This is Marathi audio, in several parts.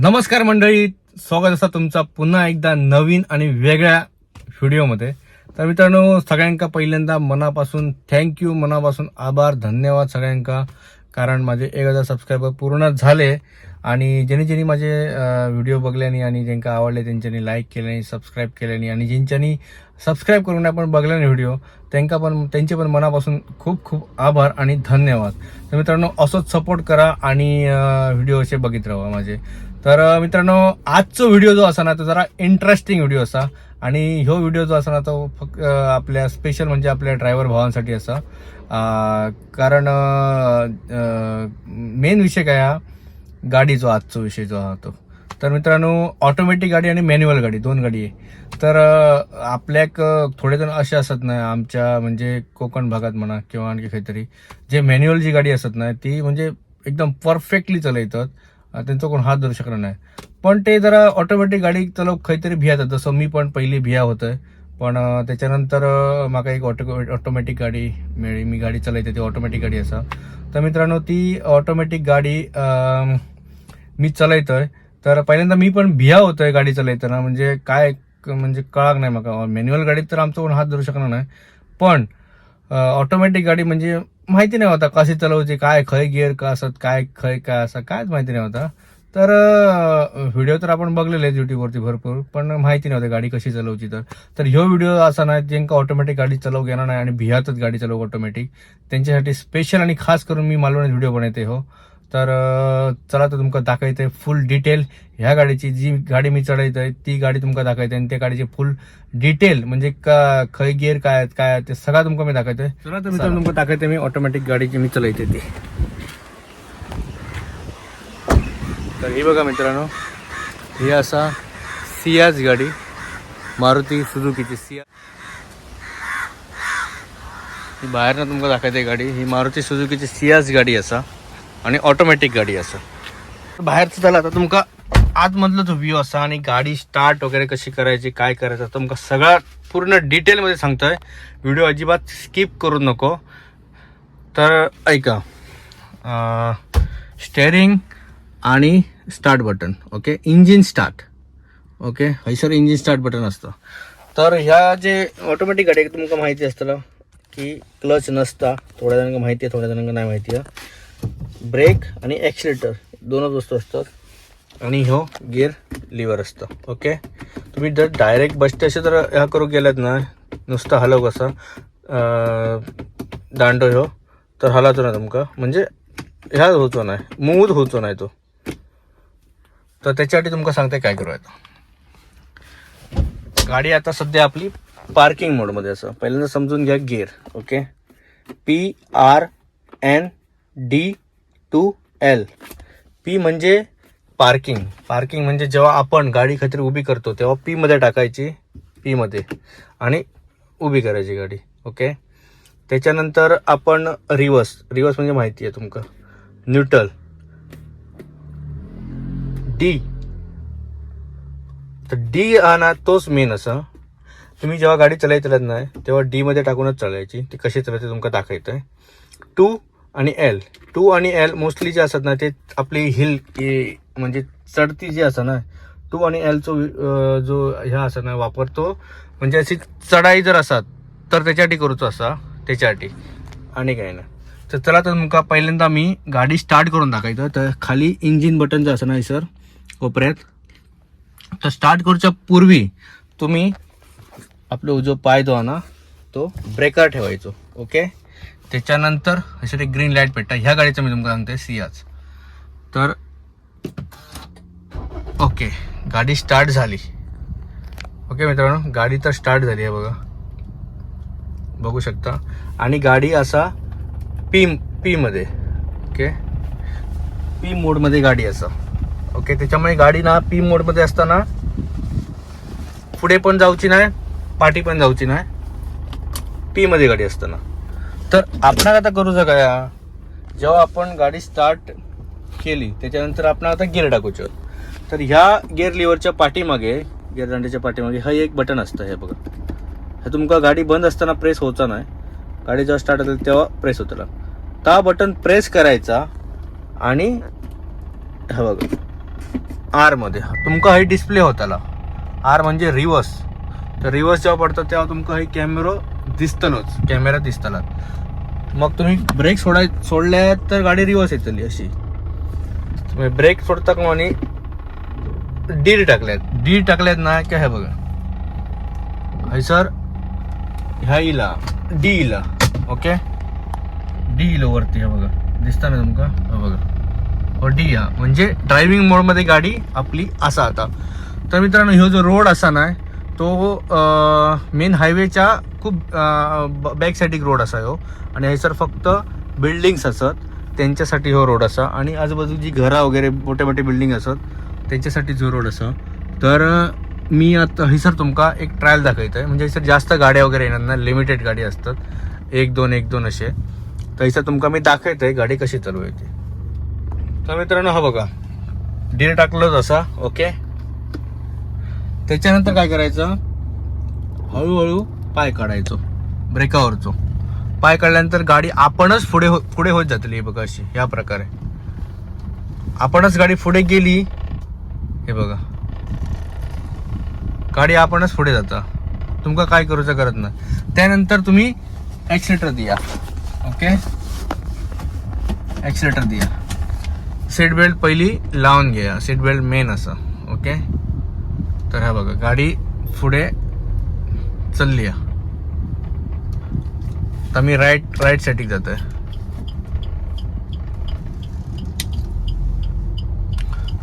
नमस्कार मंडळी स्वागत असा तुमचा पुन्हा एकदा नवीन आणि वेगळ्या व्हिडिओमध्ये. तर मित्रांनो सगळ्यांका पहिल्यांदा मनापासून थँक्यू मनापासून आभार धन्यवाद सगळ्यांका. कारण माझे एक हजार सबस्क्रायबर पूर्ण झाले आणि ज्यांनी ज्यांनी माझे व्हिडिओ बघल्यानी आणि ज्यांका आवडले त्यांच्यानी लाईक केल्याने सबस्क्राईब केल्यानी आणि ज्यांच्यानी सबस्क्राईब करून आपण बघल्याने व्हिडिओ त्यांका पण त्यांचे पण मनापासून खूप खूप आभार आणि धन्यवाद. तर मित्रांनो असंच सपोर्ट करा आणि व्हिडिओ असे बघित राहा माझे. तर मित्रांनो आजचो व्हिडिओ जो असा ना तो जरा इंटरेस्टिंग व्हिडिओ असा. आणि ह्यो व्हिडिओ जो असा ना तो फक्त आपल्या स्पेशल म्हणजे आपल्या ड्रायव्हर भावांसाठी असा. कारण मेन विषय काय हा? गाडीचो आजचो विषय जो हा तो. तर मित्रांनो ऑटोमॅटिक गाडी आणि मॅन्युअल गाडी दोन गाडी आहे. तर आपल्याक थोडे जण असे असत नाही आमच्या म्हणजे कोकण भागात म्हणा किंवा आणखी काहीतरी जे मॅन्युअल जी गाडी असत नाही ती म्हणजे एकदम परफेक्टली चालवतात. त्यांचा कोण हात धरू शकणार नाही. पण ते जरा ऑटोमॅटिक गाडी चालव खंयतरी भियातात जसं मी पण पहिली भिया होतोय. पण त्याच्यानंतर माका एक ऑटो ऑटोमॅटिक गाडी मिळी मी गाडी चालयते ती ऑटोमॅटिक गाडी असा. तर मित्रांनो ती ऑटोमॅटिक गाडी मी चालयतोय. तर पहिल्यांदा मी पण भिया होतोय गाडी चालवताना म्हणजे काय म्हणजे कळाक नाही म्हाका मॅन्युअल गाडीत तर आमचं कोण हात धरू शकणार नाही. पण ऑटोमॅटिक गाडी म्हणजे माहिती नाही होता कसे चालवायचे काय खय गिअर का असत काय खय काय असं कायच माहिती नाही होता. तर व्हिडिओ तर आपण बघलेले आहेत युट्यूबवरती भरपूर पण माहिती नव्हती गाडी कशी चालवची तर. तर ह्यो व्हिडिओ असा नाही ज्यांका ऑटोमॅटिक गाडी चालवू घेणार नाही आणि भियातच गाडी चालवू ऑटोमॅटिक त्यांच्यासाठी स्पेशल आणि खास करून मी मालवण्यात व्हिडिओ बनवते हो. तर चला तर तुमका दाखवते फुल डिटेल ह्या गाडीची जी गाडी मी चढवतोय ती गाडी तुमका दाखवते आणि त्या गाडीची फुल डिटेल म्हणजे का खय गिअर काय काय ते सगळं तुमका मी दाखवतोय. चला तर मित्रांनो तुमका दाखवते मी ऑटोमॅटिक गाडीची मी चलवते ती. तर ही बघा मित्रांनो ही असा सियाज गाडी मारुती सुझुकीची सिया ही बाहेरनं तुमका दाखयते गाडी ही मारुती सुझुकीची सियाज गाडी असा. आणि ऑटोमॅटिक गाडी असा. बाहेरचं झालं आता तुमका आतमधलं जो व्ह्यू असा आणि गाडी स्टार्ट वगैरे कशी करायची काय करायचं तुमका सगळा पूर्ण डिटेलमध्ये सांगतोय. व्हिडिओ अजिबात स्किप करू नको. तर ऐका स्टेअरिंग आणि start button okay engine start okay हैसर इंजिन स्टार्ट बटन असतं. तर ह्या जे ऑटोमॅटिक गाडी तुमका माहिती असतं की क्लच नसता. थोड्या जणांना माहिती आहे थोड्या जणांना नाही माहिती आहे. ब्रेक आणि ॲक्सिलेटर दोनच वस्तू असतात. आणि ह्यो गिअर लिव्हर असतं. ओके तुम्ही जर डायरेक्ट बसते असे जर ह्या करू गेलात ना नुसतं हलव कसा? दांडो ह्यो तर हलाचो ना तुमका. म्हणजे ह्या होतो नाही मूद होतो नाही तो. तर त्याच्यासाठी तुमका सांगते काय करू आता गाडी आता सध्या आपली पार्किंग मोडमध्ये असं. पहिल्यांदा समजून घ्या gear okay P R N D two L. P म्हणजे पार्किंग. पार्किंग म्हणजे जेव्हा आपण गाडी खात्री उभी करतो तेव्हा पी मध्ये टाकायची पी मध्ये. आणि उभी करायची गाडी ओके? त्याच्यानंतर आपण रिवर्स रिवर्स म्हणजे माहिती आहे तुमका. न्यूट्रल. डी. तर डी हा ना तोच मेन असं. तुम्ही जेव्हा गाडी चालवत नाही तेव्हा डीमध्ये टाकूनच चालायची. ती कशी चालवते तुमका दाखवत आहे टू आणि एल टू आणि एल मोस्टली जे असतात ना ते आपली हिल म्हणजे चढती जी असं ना टू आणि एलचो जो ह्या असं ना वापरतो म्हणजे अशी चढाई जर असतात तर त्याच्यासाठी करूचो असा त्याच्यासाठी. आणि काय ना तर चला तर तुमका पहिल्यांदा मी गाडी स्टार्ट करून दाखवायचं तर खाली इंजिन बटन जे असं ना सर कोपऱ्यात तर स्टार्ट करूच्या पूर्वी तुम्ही आपलं जो पाय जो ना तो ब्रेकर ठेवायचो. ओके त्याच्यानंतर असे ते ग्रीन लाइट पेटता ह्या गाडीचं मी तुमका सांगते सियाच तर ओके गाडी स्टार्ट झाली. ओके मित्रांनो गाडी तर स्टार्ट झाली आहे बघा. बघू शकता. आणि गाडी असा पी पीमध्ये ओके? पी मोडमध्ये गाडी असा. ओके त्याच्यामुळे गाडी ना पी मोडमध्ये असताना पुढे पण जाऊची नाही पाठी पण जाऊची नाही. पीमध्ये गाडी असताना. तर आपण आता करू काय जेव्हा आपण गाडी स्टार्ट केली त्याच्यानंतर आपण आता गिअर टाकूचो. तर ह्या गिअर लिव्हरच्या पाठीमागे गिअर दांड्याच्या पाठीमागे हा एक बटन असतं हे बघा. हे तुमका गाडी बंद असताना प्रेस होता नाही. गाडी जेव्हा स्टार्ट होते तेव्हा प्रेस होतला. ता बटन प्रेस करायचा आणि हा बघा. आरमध्ये तुमका हे डिस्प्ले होताला. आर म्हणजे रिवर्स तर रिवर्स जेव्हा पडतं तेव्हा तुमका हे कॅमेरो दिसतलोच. कॅमेरा दिसतला. मग तुम्ही ब्रेक सोडाय सोडल्यात तर गाडी रिवर्स येतली अशी. तुम्ही ब्रेक सोडता का आणि डी टाकल्यात. डी टाकल्यात ना काय हे बघा. हयसर ह्या इला डी इला ओके? डी इला वरती हे बघा. दिसता ना तुमका? हा बघा. हो डी हा म्हणजे ड्रायव्हिंग मोडमध्ये गाडी आपली असा आता. तर मित्रांनो ह्यो जो रोड असा ना तो मेन हायवेच्या खूप बॅक साईड रोड असा हो आणि हयसर फक्त बिल्डिंग्स असत. त्यांच्यासाठी हो रोड असा. आणि आजूबाजूची घरं वगैरे मोठे मोठे बिल्डिंग असत. त्यांच्यासाठी जो रोड असा. तर मी आता हयसर तुमका एक ट्रायल दाखवत आहे म्हणजे हयसर जास्त गाड्या वगैरे येणार ना लिमिटेड गाडी असतात. एक दोन एक दोन असे. तर हयसर तुमका मी दाखवतोय. आहे गाडी कशी चालू आहे ती तर मित्रांनो हा बघा. डिर टाकलंच असा. ओके त्याच्यानंतर काय करायचं? हळूहळू पाय काढायचो. ब्रेकावरचो. पाय काढल्यानंतर गाडी आपणच पुढे हो पुढे होत जातली हे बघा अशी या प्रकारे. आपणच गाडी पुढे गेली हे बघा. गाडी आपणच पुढे जाता. तुमका काय करूचं करत नाही. त्यानंतर तुम्ही ॲक्सिलेटर द्या. ओके? ॲक्सिलेटर द्या. सीट बेल्ट पहिली लावून घ्या. सीट बेल्ट मेन असं. ओके? तर हा बघा गाडी पुढे चालली आहे आता मी राईट राईट साईडीक जात आहे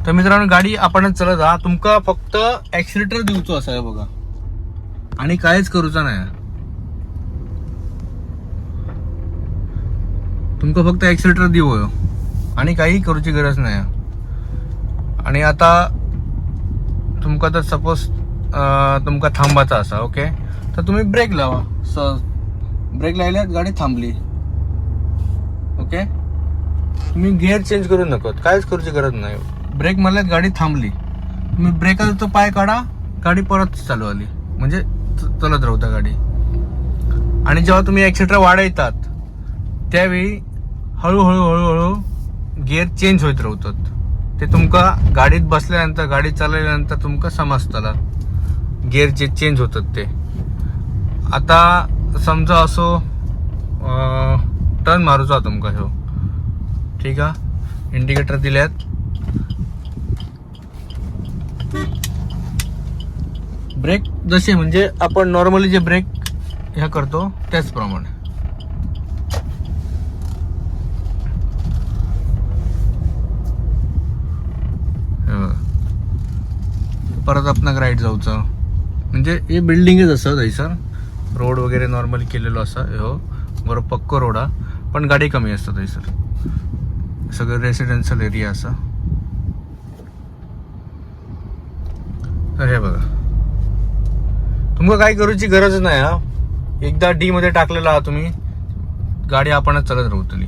तर मित्रांनो गाडी आपणच चलत आहात. तुमका फक्त ऍक्सिलेटर दिवचो असा आहे बघा. आणि काहीच करूचा नाही तुमका फक्त ऍक्सिलेटर देऊ ह्यो. आणि काही करूची गरज नाही आणि आता तुमका तर सपोज तुमका थांबाचा असा ओके तर तुम्ही ब्रेक लावा. सहज ब्रेक लावल्यात गाडी थांबली. ओके तुम्ही गिअर चेंज करू नकोत. काहीच करूची गरज नाही. ब्रेक मारल्यात गाडी थांबली. तुम्ही ब्रेकाचा तो पाय काढा गाडी परत चालू आली. म्हणजे च- चलत राहता गाडी. आणि जेव्हा तुम्ही एक्सेट्रा वाढवतात त्यावेळी हळूहळू हळूहळू गिअर चेंज होत राहतात. ते तुमका गाडीत बसल्यानंतर गाडी चालवल्यानंतर तुमका समजतला. गिअर जे चेंज होतात ते. आता समजा असो टर्न मारूचा तुमका ह्यो. ठीक आहे इंडिकेटर दिल्यात. ब्रेक जसे म्हणजे आपण नॉर्मली जे ब्रेक ह्या करतो त्याचप्रमाणे हे बघा. परत आपण राईट जाऊचं. म्हणजे हे बिल्डिंगच असं थंयसर रोड वगैरे नॉर्मल केलेलो असा हो. बरोबर पक्को रोड हा. पण गाडी कमी असता थंयसर सगळं रेसिडेन्शियल एरिया असा. तर हे बघा. तुमका काय करूची गरज नाही हा. एकदा डी मध्ये टाकलेला आहात तुम्ही. गाडी आपणच चालत राहतली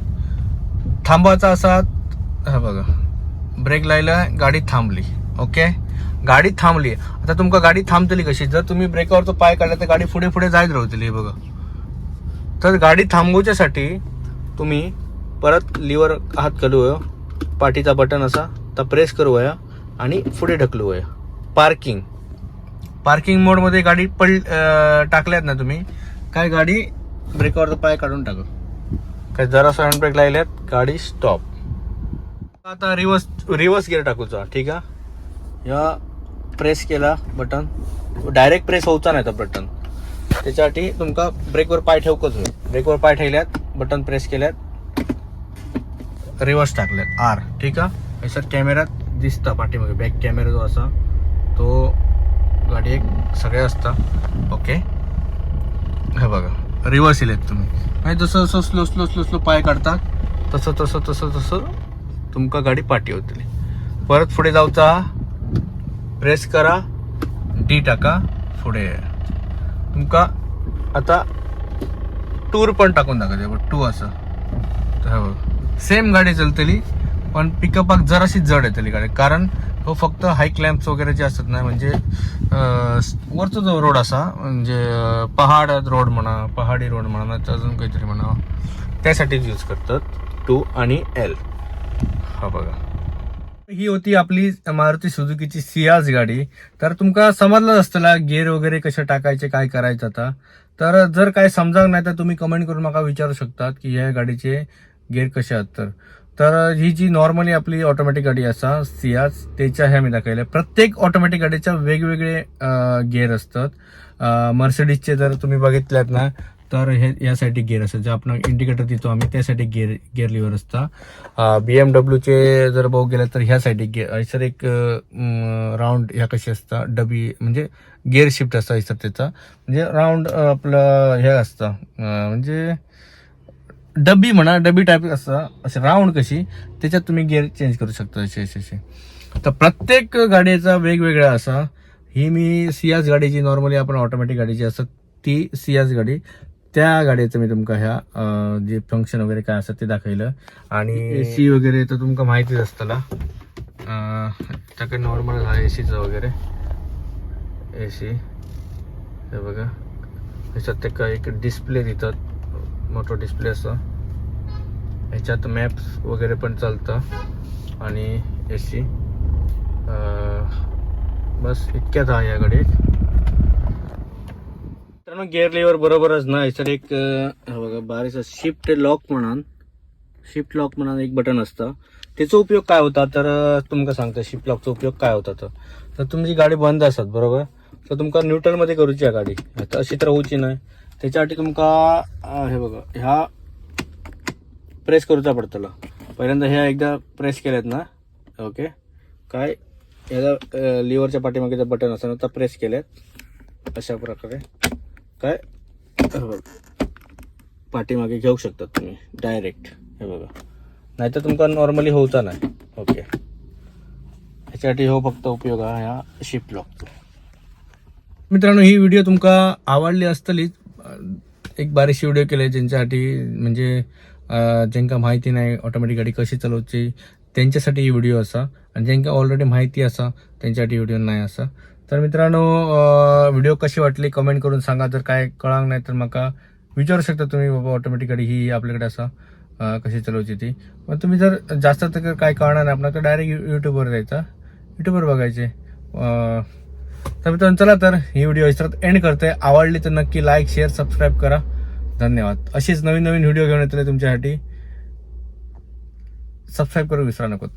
थांबायचा असा हा बघा. ब्रेक लायला गाडी थांबली. ओके गाडी थांबली. आता तुमका गाडी थांबतली कशी? जर तुम्ही ब्रेकावर तो पाय काढला तर गाडी पुढे पुढे जायत राहतली बघा. तर गाडी थांबवच्यासाठी तुम्ही परत लिव्हर हात घालू पाठीचा बटन असा तर प्रेस करू वया आणि पुढे ढकलू वया पार्किंग पार्किंग मोडमध्ये गाडी पड टाकल्यात ना तुम्ही काय गाडी ब्रेकावर पाय काढून टाक. काय जरा हँड ब्रेक लायल्यात गाडी स्टॉप आता रिवर्स रिवर्स गिअर टाकूचा ठीक आहे? या प्रेस केला बटन डायरेक्ट प्रेस होऊचा नाही तर बटन त्याच्यासाठी तुमका ब्रेकवर पाय ठेवकच होईल. ब्रेकवर पाय ठेवल्यात बटन प्रेस केल्यात. रिवर्स टाकल्यात. आर ठीक आहे? हे सर कॅमेऱ्यात दिसता पाठीमागे. बॅक कॅमेरा जो असा तो गाडी एक सगळे असता. ओके हे बघा. रिवर्स येलेत तुम्ही. म्हणजे जसं जसं स्लो स्लो स्लो स्लो पाय काढता तसं तसं तसं तसं तुमका गाडी पाठी होतली. परत पुढे जाऊचा प्रेस करा डी टाका पुढे. तुमका आता टूर पण टाकून दाखवते टू असं. तर बघ. सेम गाडी चलतली पण पिकअपाक जराशी जड येतली गाडी. कारण हो फक्त हाय क्लॅम्प्स वगैरे जे असतात ना म्हणजे वरचा जो रोड असा म्हणजे पहाड रोड म्हणा पहाडी रोड म्हणा नाही अजून काहीतरी म्हणा त्यासाठीच यूज करतात टू आणि एल हा बघा. ही होती आपली मारुती सुझुकीची सियाज गाडी. तर तुमका समजलंच असतला गेअर वगैरे कसे टाकायचे काय करायचं आता. तर जर काय समजाक नाही तर तुम्ही कमेंट करून मला विचारू शकतात की ह्या गाडीचे गेअर कसे आहेत तर. तर ही जी नॉर्मली आपली ऑटोमॅटिक गाडी असा सियाज त्याच्या ह्या मी दाखवल्या. प्रत्येक ऑटोमॅटिक गाडीच्या वेगवेगळे गेअर असतात. मर्सिडीजचे जर तुम्ही बघितल्यात ना तर हे यासाठी गेअर असतात जे आपण इंडिकेटर देतो आम्ही त्यासाठी गेअर गिअर लिव्हर असता. बी एम डब्ल्यूचे जर बघू गेलं तर ह्यासाठी गिअर सर एक राऊंड ह्या कशी असता? डबी म्हणजे गेअर शिफ्ट असतं सर त्याचा. म्हणजे राऊंड आपलं हे असतं. म्हणजे डबी म्हणा डबी टाईप असता. असे राऊंड कशी त्याच्यात तुम्ही गिअर चेंज करू शकता. असे असे असे तर प्रत्येक गाडीचा वेगवेगळा असा. ही मी सियाज गाडीची नॉर्मली आपण ऑटोमॅटिक गाडीची असतात ती सियाज गाडी. त्या गाडीचं मी तुमका ह्या अं, जे फंक्शन वगैरे काय असतं ते दाखवलं. आणि ए सी वगैरे तर तुमका माहितीच असतला. त्याकडे नॉर्मल हा ए सीचं वगैरे. ए सी हे बघा. ह्याच्यात ते काय एक डिस्प्ले देतात. मोठा डिस्प्ले असतो. ह्याच्यात मॅप्स वगैरे पण चालतं. आणि ए सी बस इतक्यात आहे या गाडीत. मित्रांनो गेअर लिव्हर बरोबरच ना? ह्याच्यात एक बघा बारीचा शिफ्ट लॉक म्हणान शिफ्ट लॉक म्हणून एक बटन असतं. त्याचा उपयोग काय होता? तर तुमका सांगतो शिफ्ट लॉकचा उपयोग काय होता तर तर तुमची गाडी बंद असत बरोबर? तर तुमका न्यूट्रलमध्ये करूची आहे गाडी. आता अशी तर होऊची नाही. त्याच्यासाठी तुमका हे बघा ह्या प्रेस करूचा पडतला. पहिल्यांदा ह्या एकदा प्रेस केल्यात ना? ओके? काय? ह्याला लिव्हरच्या पाठीमागेचं बटन असतं ना तर प्रेस केल्यात. अशा प्रकारे. काय? पाठीमागे घेऊ शकतात तुम्ही डायरेक्ट हे बघा. नाहीतर तुमका नॉर्मली होता नाही. ओके ह्याच्यासाठी हो फक्त उपयोग हा ह्या शिफ्ट लॉकचा मित्रांनो ही व्हिडिओ तुमका आवडली असतलीच एक बारीकशी व्हिडिओ केली ज्यांच्यासाठी म्हणजे ज्यांका माहिती नाही ऑटोमॅटिक गाडी कशी चालवची त्यांच्यासाठी ही व्हिडिओ असा. आणि ज्यांका ऑलरेडी माहिती असा त्यांच्यासाठी व्हिडिओ नाही असा. तर मित्रांनो व्हिडिओ कशी वाटली कमेंट करून सांगा. जर काय कळांग नाही तर म्हाका विचारू शकता तुम्ही बाबा ऑटोमॅटिकली ही आपल्याकडे असा कशी चालवायची ती. मग तुम्ही जर जास्त तर काय कळणार नाही. आपल्याला तर डायरेक्ट यूट्यूबवर जायचा. यूट्यूबवर बघायचे. तर मित्रांनो चला तर ही व्हिडिओ इतरात एंड करते आवडली तर नक्की लाईक शेअर सबस्क्राईब करा. धन्यवाद. अशीच नवीन नवीन व्हिडिओ घेऊन येतले तुमच्यासाठी. सबस्क्राईब करू विसरा नको